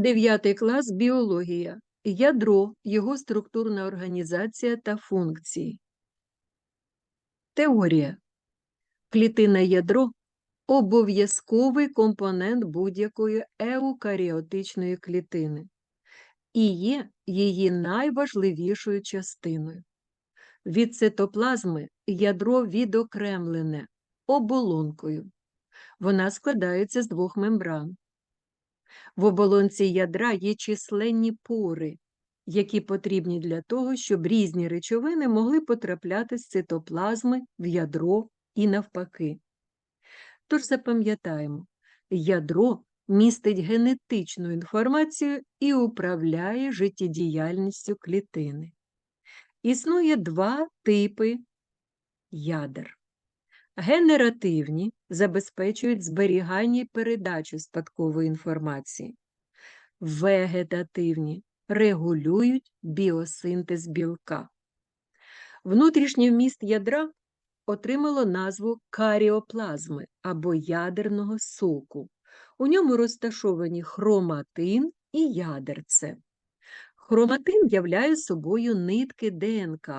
Дев'ятий клас біологія. Ядро, його структурна організація та функції. Теорія. Клітинне ядро обов'язковий компонент будь-якої еукаріотичної клітини і є її найважливішою частиною. Від цитоплазми ядро відокремлене оболонкою. Вона складається з двох мембран. В оболонці ядра є численні пори, які потрібні для того, щоб різні речовини могли потрапляти з цитоплазми в ядро і навпаки. Тож запам'ятаємо, ядро містить генетичну інформацію і управляє життєдіяльністю клітини. Існує два типи ядер. Генеративні забезпечують зберігання і передачу спадкової інформації. Вегетативні регулюють біосинтез білка. Внутрішній вміст ядра отримало назву каріоплазми або ядерного соку. У ньому розташовані хроматин і ядерце. Хроматин являє собою нитки ДНК,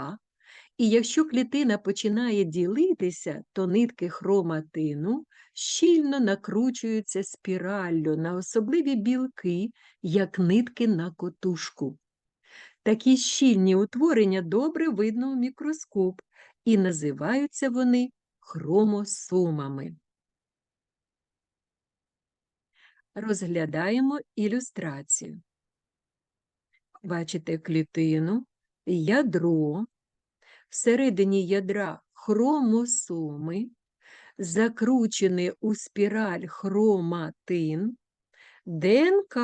і якщо клітина починає ділитися, то нитки хроматину щільно накручуються спіраллю на особливі білки, як нитки на котушку. Такі щільні утворення добре видно у мікроскоп, і називаються вони хромосомами. Розглядаємо ілюстрацію. Бачите клітину, ядро, всередині ядра хромосоми, закручений у спіраль хроматин, ДНК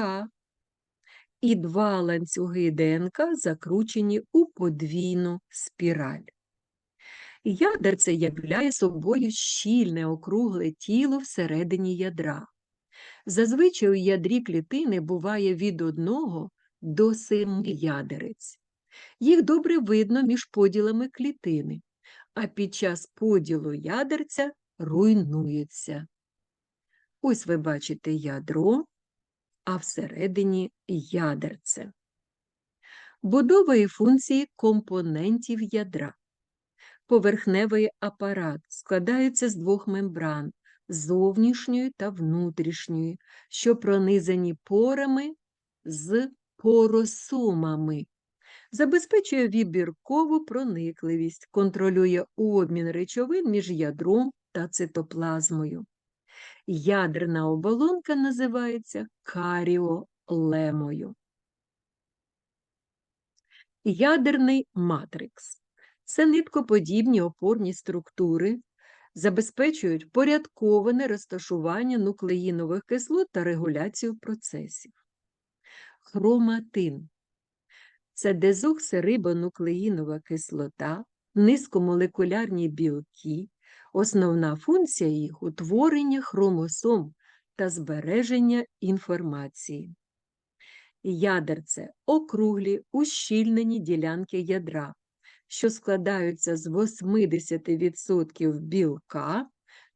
і два ланцюги ДНК закручені у подвійну спіраль. Ядерце являє собою щільне округле тіло всередині ядра. Зазвичай у ядрі клітини буває від одного до семи ядерець. Їх добре видно між поділами клітини, а під час поділу ядерця руйнуються. Ось ви бачите ядро, а всередині ядерце. Будова і функції компонентів ядра. Поверхневий апарат складається з двох мембран зовнішньої та внутрішньої, що пронизані порами з поросомами, забезпечує вибіркову проникливість, контролює обмін речовин між ядром та цитоплазмою. Ядерна оболонка називається каріолемою. Ядерний матрикс це ниткоподібні опорні структури, забезпечують порядковане розташування нуклеїнових кислот та регуляцію процесів. Хроматин це дезоксирибонуклеїнова кислота, низькомолекулярні білки, основна функція їх утворення хромосом та збереження інформації. Ядерце округлі ущільнені ділянки ядра, що складаються з 80% білка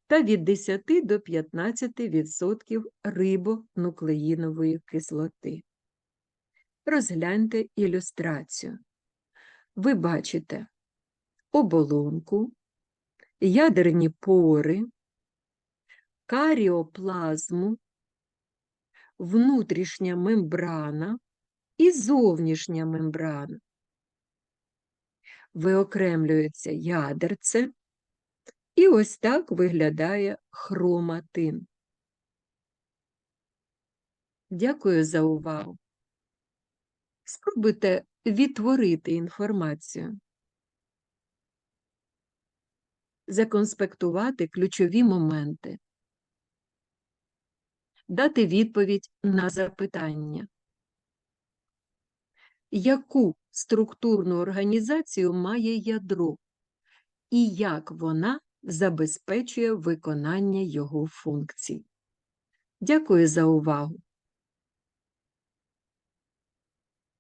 та від 10 до 15% рибонуклеїнової кислоти. Розгляньте ілюстрацію. Ви бачите оболонку, ядерні пори, каріоплазму, внутрішня мембрана і зовнішня мембрана виокремлюється ядерце, і ось так виглядає хроматин. Дякую за увагу. Спробуйте відтворити інформацію, законспектувати ключові моменти, дати відповідь на запитання. Яку структурну організацію має ядро і як вона забезпечує виконання його функцій. Дякую за увагу!